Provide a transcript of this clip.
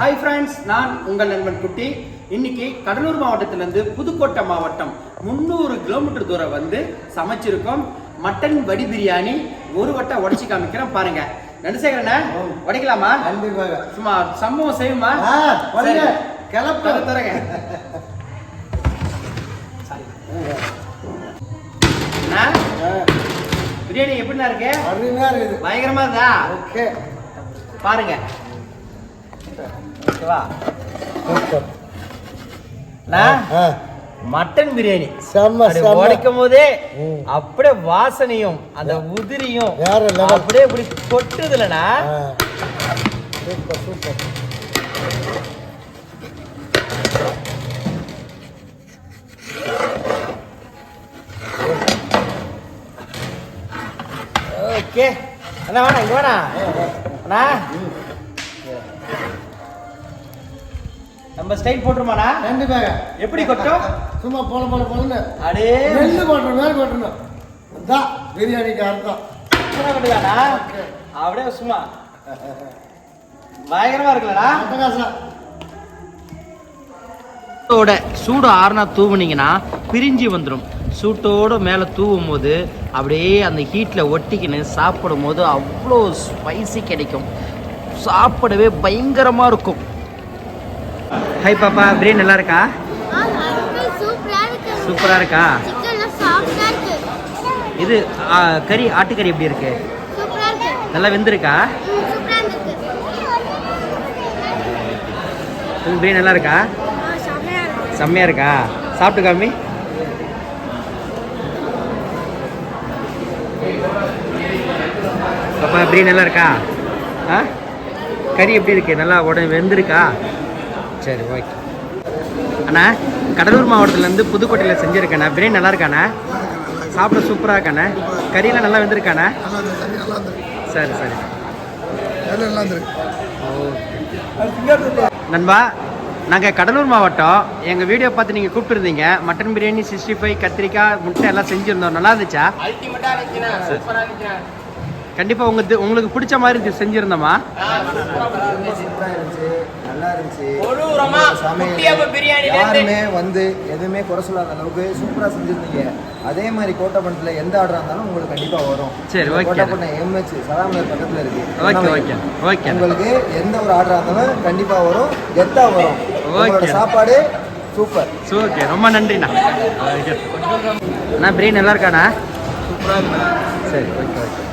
Hi friends நான் உங்கள் நண்பன் குட்டி. இன்னைக்கு கடலூர் மாவட்டத்திலிருந்து புதுக்கோட்டை மாவட்டம் முந்நூறு கிலோமீட்டர் தூரம் வந்து சமைச்சிருக்கோம். மட்டன் வடி பிரியாணி ஒரு வட்டை உடைச்சு காமிக்கிறேன் பாருங்க. நடுசேகரண்ண உடைக்கலாமா? கண்டிப்பாக சும்மா சம்பவம் செய்யுமா. கிளப்பு. தர- தரங்க. பிரியாணி எப்படிண்ணா இருக்கு? அருமையா இருக்குது. பயங்கரமா இருந்தா ஓகே. பாருங்க. ஓகேவா? மட்டன் பிரியாணி. உடைக்கும் போதே. அப்படியே வாசனையும் அந்த உதிரியும். அப்படியே இப்படி சூப்பர் சூப்பர். ஓகே. அண்ணா வேணா இங்க வேணா அண்ணா நம்ம ஸ்டைல் போட்டுருமாண்ணா? கண்டிப்பாக. எப்படி கொட்டும் சும்மா போல போல போலன்னு. அடே. நெல்லு கொட்டணும் மேல் கொட்டணும் அதான் பிரியாணிக்கு அர்த்தம் சும்மா கொட்டுதாண்ணா அப்படியே சும்மா. பயங்கரமா இருக்குல்லண்ணா. அட்டகாசம். சூட்டோட சூடு ஆறுனா தூவுனீங்கன்னா பிரிஞ்சு வந்துடும் சூட்டோட மேலே தூவும் போது அப்படியே அந்த ஹீட்டில் ஒட்டிக்கின்னு சாப்பிடும் போது அவ்வளோ ஸ்பைசி கிடைக்கும். சாப்பிடவே பயங்கரமாக இருக்கும். ஹாய் பாப்பா பிரியாணி நல்லா இருக்கா. சூப்பராக இருக்கா. இது கறி ஆட்டுக்கறி எப்படி இருக்கு. நல்லா வெந்திருக்கா? ம், சூப்பரா இருந்திருக்கு. உங்க பிரியாணி நல்லா இருக்கா ஆ, செமையா இருக்கு. செம்மையா இருக்கா? சாப்பிட்டு காமி. பாப்பா பிரியாணி நல்லா இருக்கா ஆ? கறி எப்படி இருக்கு? நல்லா உடனே வெந்திருக்கா? சரி ஓகே அண்ணா கடலூர் மாவட்டத்துலேருந்து புதுக்கோட்டையில் செஞ்சுருக்கேண்ணா. பிரியாணி நல்லா இருக்காண்ணா சாப்பிட சூப்பராக இருக்காண்ணா? கறியெல்லாம் நல்லா வெந்திருக்காண்ணா? சரி சரி. நண்பா நாங்கள் கடலூர் மாவட்டம் எங்கள் வீடியோ பார்த்து நீங்கள் கூப்பிட்டுருந்தீங்க. மட்டன் பிரியாணி சிக்ஸ்டி ஃபைவ் கத்திரிக்காய் முட்டை எல்லாம் செஞ்சுருந்தோம். நல்லா இருந்துச்சா? கண்டிப்பாக உங்களுக்கு உங்களுக்கு பிடிச்ச மாதிரி செஞ்சுருந்தோமா? நல்லா இருந்துச்சு. சமையல். யாருமே வந்து எதுவுமே குறை சொல்லாத அளவுக்கு சூப்பரா செஞ்சிருந்தீங்க. அதே மாதிரி கோட்டப்பட்டில் எந்த ஆர்டரா இருந்தாலும் உங்களுக்கு கண்டிப்பா வரும். சரி, ஓகே. கோட்டப்பட்டினம் எம்ஹெச் சதாமலர் பக்கத்துல இருக்கு. Okay okay okay. உங்களுக்கு எந்த ஒரு ஆர்டரா இருந்தாலும் கண்டிப்பா வரும். கெத்தா வரும். உங்களோட. சாப்பாடு சூப்பர் ஓகே ரொம்ப நன்றிண்ணா. அண்ணா பிரியாணி நல்லா இருக்காண்ணா? சரி ஓகே ஓகே.